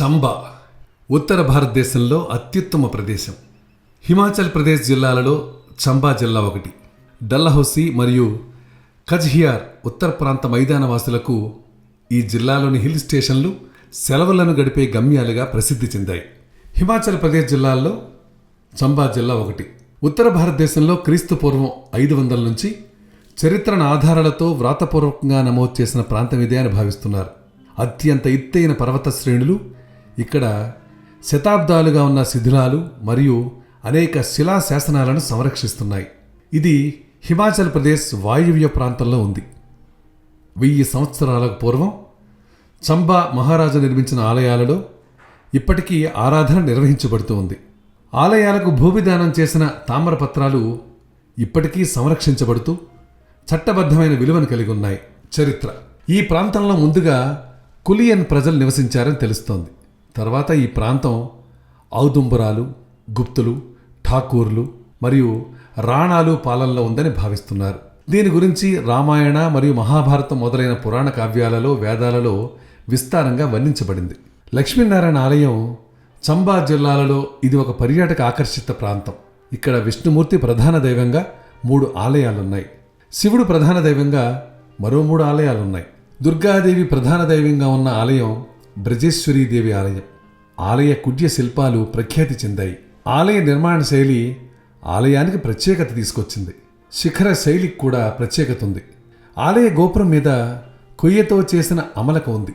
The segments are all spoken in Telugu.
చంబా ఉత్తర భారతదేశంలో అత్యుత్తమ ప్రదేశం. హిమాచల్ ప్రదేశ్ జిల్లాలలో చంబా జిల్లా ఒకటి. డల్లహౌసీ మరియు కజ్హియార్ ఉత్తర ప్రాంత మైదానవాసులకు ఈ జిల్లాలోని హిల్ స్టేషన్లు సెలవులను గడిపే గమ్యాలుగా ప్రసిద్ధి చెందాయి. హిమాచల్ ప్రదేశ్ జిల్లాల్లో చంబా జిల్లా ఒకటి. ఉత్తర భారతదేశంలో క్రీస్తు పూర్వం ఐదు వందల నుంచి చరిత్రను ఆధారాలతో వ్రాతపూర్వకంగా నమోదు చేసిన ప్రాంతం ఇదే అని భావిస్తున్నారు. అత్యంత ఎత్తైన పర్వత శ్రేణులు ఇక్కడ శతాబ్దాలుగా ఉన్న శిథిలాలు మరియు అనేక శిలా శాసనాలను సంరక్షిస్తున్నాయి. ఇది హిమాచల్ ప్రదేశ్ వాయువ్య ప్రాంతంలో ఉంది. వెయ్యి సంవత్సరాలకు పూర్వం చంబా మహారాజు నిర్మించిన ఆలయాలలో ఇప్పటికీ ఆరాధన నిర్వహించబడుతూ ఉంది. ఆలయాలకు భూమిదానం చేసిన తామ్రపత్రాలు ఇప్పటికీ సంరక్షించబడుతూ చట్టబద్ధమైన విలువను కలిగి ఉన్నాయి. చరిత్ర. ఈ ప్రాంతంలో ముందుగా కులియన్ ప్రజలు నివసించారని తెలుస్తోంది. తర్వాత ఈ ప్రాంతం ఔదుంబరాలు గుప్తులు ఠాకూర్లు మరియు రాణాలు పాలనలో ఉందని భావిస్తున్నారు. దీని గురించి రామాయణ మరియు మహాభారతం మొదలైన పురాణ కావ్యాలలో వేదాలలో విస్తారంగా వర్ణించబడింది. లక్ష్మీనారాయణ ఆలయం చంబా జిల్లాలలో ఇది ఒక పర్యాటక ఆకర్షిత ప్రాంతం. ఇక్కడ విష్ణుమూర్తి ప్రధాన దైవంగా మూడు ఆలయాలున్నాయి. శివుడు ప్రధాన దైవంగా మరో మూడు ఆలయాలున్నాయి. దుర్గాదేవి ప్రధాన దైవంగా ఉన్న ఆలయం బ్రజేశ్వరీదేవి ఆలయం. ఆలయ కుడ్య శిల్పాలు ప్రఖ్యాతి చెందాయి. ఆలయ నిర్మాణ శైలి ఆలయానికి ప్రత్యేకత తీసుకొచ్చింది. శిఖర శైలికి కూడా ప్రత్యేకత ఉంది. ఆలయ గోపురం మీద కొయ్యతో చేసిన అమలక ఉంది.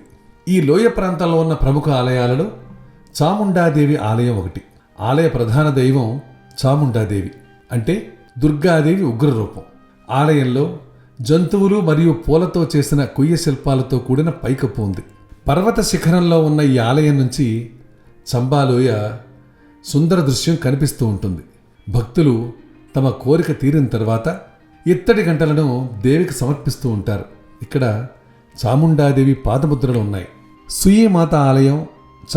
ఈ లోయ ప్రాంతంలో ఉన్న ప్రముఖ ఆలయాలలో చాముండాదేవి ఆలయం ఒకటి. ఆలయ ప్రధాన దైవం చాముండాదేవి అంటే దుర్గాదేవి ఉగ్రరూపం. ఆలయంలో జంతువులు మరియు పూలతో చేసిన కొయ్య శిల్పాలతో కూడిన పైకప్పు ఉంది. పర్వత శిఖరంలో ఉన్న ఈ ఆలయం నుంచి చంబాలోయ సుందర దృశ్యం కనిపిస్తూ ఉంటుంది. భక్తులు తమ కోరిక తీరిన తర్వాత ఇత్తడి గంటలను దేవికి సమర్పిస్తూ ఉంటారు. ఇక్కడ చాముండాదేవి పాదముద్రలు ఉన్నాయి. సుయీమాత ఆలయం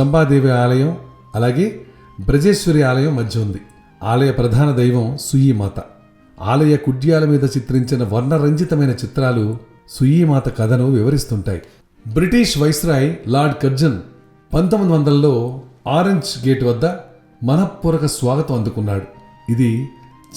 చంబాదేవి ఆలయం అలాగే బ్రజేశ్వరి ఆలయం మధ్య ఉంది. ఆలయ ప్రధాన దైవం సుయీమాత ఆలయ కుడ్యాల మీద చిత్రించిన వర్ణరంజితమైన చిత్రాలు సుయీమాత కథను వివరిస్తుంటాయి. బ్రిటిష్ వైస్రాయ్ లార్డ్ కర్జన్ పంతొమ్మిది వందలలో ఆరెంజ్ గేట్ వద్ద మనఃపూర్వక స్వాగతం అందుకున్నాడు. ఇది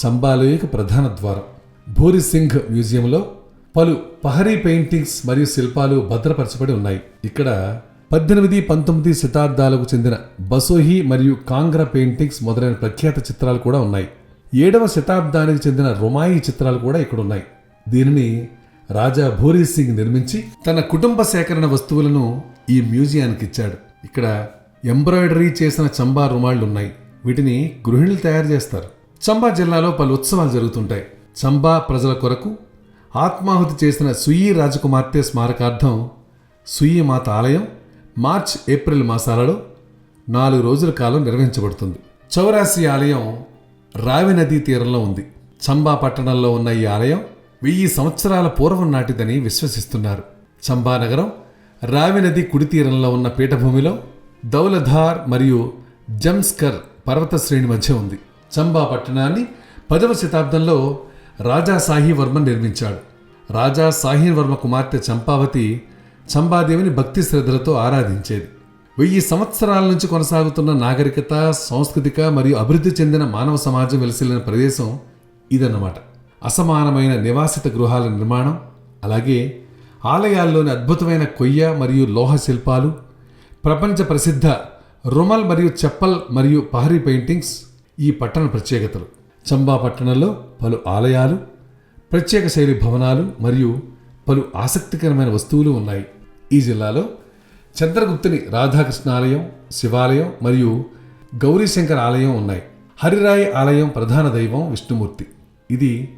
చంబాలోయకు ప్రధాన ద్వారం. భూరి సింగ్ మ్యూజియంలో పలు పహరీ పెయింటింగ్స్ మరియు శిల్పాలు భద్రపరచబడి ఉన్నాయి. ఇక్కడ పద్దెనిమిది పంతొమ్మిది శతాబ్దాలకు చెందిన బసోహి మరియు కాంగ్రా పెయింటింగ్స్ మొదలైన ప్రఖ్యాత చిత్రాలు కూడా ఉన్నాయి. ఏడవ శతాబ్దానికి చెందిన రొమాయి చిత్రాలు కూడా ఇక్కడ ఉన్నాయి దీనిని రాజా భూరీ సింగ్ నిర్మించి తన కుటుంబ సేకరణ వస్తువులను ఈ మ్యూజియానికి ఇచ్చాడు. ఇక్కడ ఎంబ్రాయిడరీ చేసిన చంబా రుమాళ్ళు ఉన్నాయి వీటిని గృహిణులు తయారు చేస్తారు. చంబా జిల్లాలో పలు ఉత్సవాలు జరుగుతుంటాయి. చంబా ప్రజల కొరకు ఆత్మాహుతి చేసిన సుయి రాజకుమార్తె స్మారకార్థం సుయి మాత ఆలయం మార్చ్ ఏప్రిల్ మాసాలలో నాలుగు రోజుల కాలం నిర్వహించబడుతుంది. చౌరాసి ఆలయం రావి నదీ తీరంలో ఉంది. చంబా పట్టణంలో ఉన్న ఈ ఆలయం వెయ్యి సంవత్సరాల పూర్వం నాటిదని విశ్వసిస్తున్నారు. చంబానగరం రావి నది కుడి తీరంలో ఉన్న పీఠభూమిలో దౌలధార్ మరియు జంస్కర్ పర్వత శ్రేణి మధ్య ఉంది. చంబా పట్టణాన్ని పదవ శతాబ్దంలో రాజా వర్మ నిర్మించాడు. రాజా వర్మ కుమార్తె చంపావతి చంబాదేవిని భక్తి శ్రద్ధలతో ఆరాధించేది. వెయ్యి సంవత్సరాల నుంచి కొనసాగుతున్న నాగరికత సాంస్కృతిక మరియు అభివృద్ధి చెందిన మానవ సమాజం వెలిసిల్లిన ప్రదేశం ఇదన్నమాట. అసమానమైన నివాసిత గృహాల నిర్మాణం అలాగే ఆలయాల్లోని అద్భుతమైన కొయ్య మరియు లోహ శిల్పాలు ప్రపంచ ప్రసిద్ధ రుమల్ మరియు చెప్పల్ మరియు పహరీ పెయింటింగ్స్ ఈ పట్టణ ప్రత్యేకతలు. చంబా పట్టణంలో పలు ఆలయాలు ప్రత్యేక శైలి భవనాలు మరియు పలు ఆసక్తికరమైన వస్తువులు ఉన్నాయి. ఈ జిల్లాలో చంద్రగుప్తుని రాధాకృష్ణ ఆలయం శివాలయం మరియు గౌరీశంకర్ ఆలయం ఉన్నాయి. హరిరాయ్ ఆలయం ప్రధాన దైవం విష్ణుమూర్తి. ఇది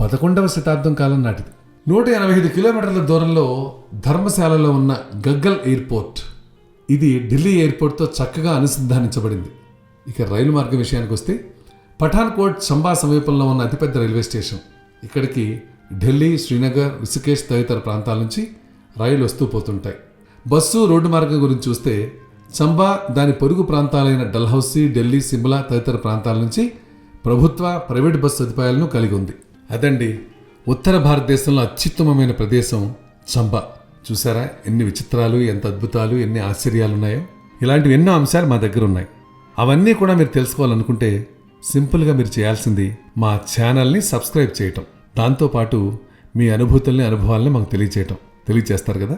పదకొండవ శతాబ్దం కాలం నాటిది. నూట ఎనభై ఐదు కిలోమీటర్ల దూరంలో ధర్మశాలలో ఉన్న గగ్గల్ ఎయిర్పోర్ట్. ఇది ఢిల్లీ ఎయిర్పోర్ట్తో చక్కగా అనుసంధానించబడింది. ఇక రైలు మార్గం విషయానికి వస్తే పఠాన్కోట్ చంబా సమీపంలో ఉన్న అతిపెద్ద రైల్వే స్టేషన్. ఇక్కడికి ఢిల్లీ శ్రీనగర్ రిషికేష్ తదితర ప్రాంతాల నుంచి రైలు వస్తూ పోతుంటాయి. బస్సు రోడ్డు మార్గం గురించి చూస్తే చంబా దాని పొరుగు ప్రాంతాలైన డల్హౌసీ ఢిల్లీ సిమ్లా తదితర ప్రాంతాల నుంచి ప్రభుత్వ ప్రైవేట్ బస్సు సదుపాయాలను కలిగి ఉంది. అదండి ఉత్తర భారతదేశంలో అత్యుత్తమమైన ప్రదేశం చంబా. చూసారా? ఎన్ని విచిత్రాలు ఎంత అద్భుతాలు ఎన్ని ఆశ్చర్యాలు ఉన్నాయో ఇలాంటివి ఎన్నో అంశాలు మా దగ్గర ఉన్నాయి. అవన్నీ కూడా మీరు తెలుసుకోవాలనుకుంటే సింపుల్గా మీరు చేయాల్సింది మా ఛానల్ని సబ్స్క్రైబ్ చేయటం. దాంతోపాటు మీ అనుభూతుల్ని అనుభవాల్ని మాకు తెలియచేయటం. తెలియచేస్తారు కదా?